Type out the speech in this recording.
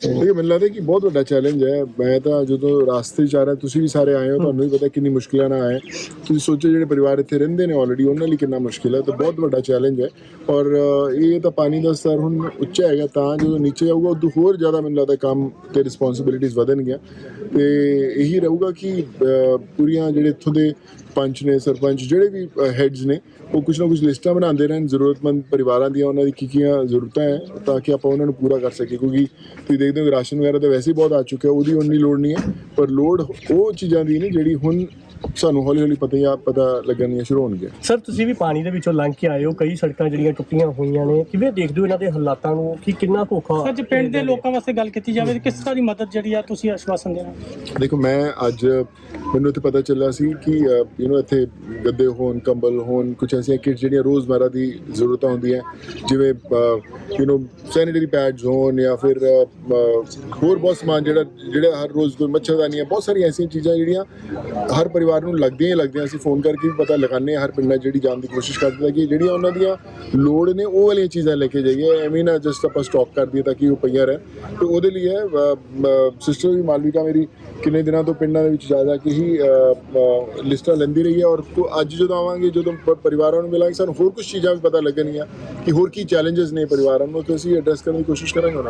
ਦੇਖੋ ਮੈਨੂੰ ਲੱਗਦਾ ਕਿ ਬਹੁਤ ਵੱਡਾ ਚੈਲੰਜ ਹੈ। ਮੈਂ ਤਾਂ ਜਦੋਂ ਰਾਸਤੇ 'ਚ ਆ ਰਿਹਾ ਤੁਸੀਂ ਵੀ ਸਾਰੇ ਆਏ ਹੋ ਤੁਹਾਨੂੰ ਵੀ ਪਤਾ ਕਿੰਨੀ ਮੁਸ਼ਕਿਲਾਂ ਨਾਲ ਆਏ। ਤੁਸੀਂ ਸੋਚੋ ਜਿਹੜੇ ਪਰਿਵਾਰ ਇੱਥੇ ਰਹਿੰਦੇ ਨੇ ਆਲਰੇਡੀ ਉਹਨਾਂ ਲਈ ਕਿੰਨਾ ਮੁਸ਼ਕਿਲ ਹੈ। ਤਾਂ ਬਹੁਤ ਵੱਡਾ ਚੈਲੰਜ ਹੈ। ਔਰ ਇਹ ਤਾਂ ਪਾਣੀ ਦਾ ਸਤਰ ਹੁਣ ਉੱਚਾ ਹੈਗਾ ਤਾਂ ਜਦੋਂ ਨੀਚੇ ਆਊਗਾ ਉਦੋਂ ਹੋਰ ਜ਼ਿਆਦਾ ਮੈਨੂੰ ਲੱਗਦਾ ਕੰਮ ਤੇ ਰਿਸਪੌਂਸਿਬਿਲਿਟੀਆਂ ਵਧਣਗੀਆਂ। ਤੇ ਇਹੀ ਰਹੂਗਾ ਕਿ ਪੂਰੀਆਂ ਜਿਹੜੇ ਇੱਥੋਂ ਦੇ ਪੰਚ ਨੇ ਸਰਪੰਚ ਜਿਹੜੇ ਵੀ ਹੈਡਸ ਨੇ ਉਹ ਕੁਝ ਨਾ ਕੁਝ ਲਿਸਟਾਂ ਬਣਾਉਂਦੇ ਰਹਿਣ। ਜ਼ਰੂਰਤਮੰਦ ਪਰਿਵਾਰਾਂ ਦੀਆਂ ਉਹਨਾਂ ਦੀ ਕੀ ਕੀਆਂ ਜ਼ਰੂਰਤਾਂ ਹੈ ਤਾਂ ਕਿ ਆਪਾਂ ਉਹਨਾਂ ਨੂੰ ਪੂਰਾ ਕਰ ਸਕੀਏ। ਕਿਉਂਕਿ ਤੁਸੀਂ ਦੇਖਦੇ ਹੋ ਰਾਸ਼ਨ ਵਗੈਰਾ ਤਾਂ ਵੈਸੇ ਹੀ ਬਹੁਤ ਆ ਚੁੱਕਿਆ ਉਹਦੀ ਉਨੀ ਲੋੜ ਨਹੀਂ ਹੈ ਪਰ ਲੋੜ ਉਹ ਚੀਜ਼ਾਂ ਦੀ ਨਹੀਂ ਜਿਹੜੀ ਹੁਣ ਸਾਨੂੰ ਹੌਲੀ ਹੌਲੀ ਪਤਾ ਜਾਂ ਪਤਾ ਲੱਗਣੀਆਂ ਸ਼ੁਰੂ ਹੋਣਗੀਆਂ। ਸਰ ਤੁਸੀਂ ਵੀ ਪਾਣੀ ਦੇ ਵਿੱਚੋਂ ਲੰਘ ਕੇ ਆਏ ਹੋ ਕਈ ਸੜਕਾਂ ਜਿਹੜੀਆਂ ਟੁੱਟੀਆਂ ਹੋਈਆਂ ਨੇ ਕਿਵੇਂ ਦੇਖਦੇ ਹੋ ਇਹਨਾਂ ਦੇ ਹਾਲਾਤਾਂ ਨੂੰ ਕਿ ਕਿੰਨਾ ਧੋਖਾ ਸਰ ਜੇ ਪਿੰਡ ਦੇ ਲੋਕਾਂ ਵਾਸਤੇ ਗੱਲ ਕੀਤੀ ਜਾਵੇ ਤਾਂ ਕਿਸ ਤਰ੍ਹਾਂ ਦੀ ਮਦਦ ਜਿਹੜੀ ਆ ਤੁਸੀਂ ਆਸ਼ਵਾਸਨ ਦੇਣਾ? ਦੇਖੋ ਮੈਂ ਅੱਜ ਮੈਨੂੰ ਇੱਥੇ ਪਤਾ ਚੱਲਿਆ ਸੀ ਕਿ ਯੂ نو ਇੱਥੇ ਗੱਦੇ ਹੋਣ ਕੰਬਲ ਹੋਣ ਕੁਝ ਐਸੀਆਂ ਕਿਟਸ ਜਿਹੜੀਆਂ ਰੋਜ਼ਮਰਾ ਦੀ ਜ਼ਰੂਰਤਾਂ ਹੁੰਦੀਆਂ ਜਿਵੇਂ ਯੂ نو ਸੈਨੀਟਰੀ ਪੈਡਸ ਹੋਣ ਜਾਂ ਫਿਰ ਅ, ਅ, ਹੋਰ ਬਹੁਤ ਸਮਾਨ ਜਿਹੜਾ ਜਿਹੜਾ ਹਰ ਰੋਜ਼ ਕੋਈ ਮੱਛਰਦਾਨੀਆਂ ਬਹੁਤ ਸਾਰੀਆਂ ਐਸੀਆਂ ਚੀਜ਼ਾਂ ਜਿਹੜੀਆਂ ਹਰ ਪਰਿਵਾਰ ਨੂੰ ਲੱਗਦੀਆਂ ਹੀ ਲੱਗਦੀਆਂ ਅਸੀਂ ਫੋਨ ਕਰਕੇ ਵੀ ਪਤਾ ਲਗਾਉਂਦੇ ਹਾਂ ਹਰ ਪਿੰਡਾਂ 'ਚ ਜਿਹੜੀ ਜਾਣ ਦੀ ਕੋਸ਼ਿਸ਼ ਕਰਦੇ ਹਾਂ ਕਿ ਜਿਹੜੀਆਂ ਉਹਨਾਂ ਦੀਆਂ ਲੋੜ ਨੇ ਉਹ ਵਾਲੀਆਂ ਚੀਜ਼ਾਂ ਲੈ ਕੇ ਜਾਈਏ। ਐਵੇਂ ਨਾ ਜਸਟ ਆਪਾਂ ਸਟਾਕ ਕਰ ਦਈਏ ਤਾਂ ਕਿ ਉਹ ਪਈਆਂ ਰਹਿਣ। ਤੇ ਉਹਦੇ ਲਈ ਹੈ ਸਿਸਟਰ ਵੀ ਮਾਲਵਿਕਾ ਮੇਰੀ ਕਿੰਨੇ ਦਿਨਾਂ ਤੋਂ ਪਿੰਡਾਂ ਦੇ ਵਿੱਚ ਜਾ ਜਾ ਕੇ ਹੀ ਲਿਸਟਾਂ ਲੈਂਦੀ ਰਹੀ ਹੈ ਔਰ ਤੋਂ ਅੱਜ ਜਦੋਂ ਆਵਾਂਗੇ, ਜਦੋਂ ਪਰਿਵਾਰਾਂ ਨੂੰ ਮਿਲਾਂਗੇ, ਸਾਨੂੰ ਹੋਰ ਕੁਝ ਚੀਜ਼ਾਂ ਵੀ ਪਤਾ ਲੱਗਣਗੀਆਂ ਕਿ ਹੋਰ ਕੀ ਚੈਲੰਜਸ ਨੇ ਪਰਿਵਾਰਾਂ ਨੂੰ, ਤੇ ਅਸੀਂ ਐਡਰੈਸ ਕਰਨ ਦੀ ਕੋਸ਼ਿਸ਼ ਕਰਾਂਗੇ ਉਹਨਾਂ ਨੂੰ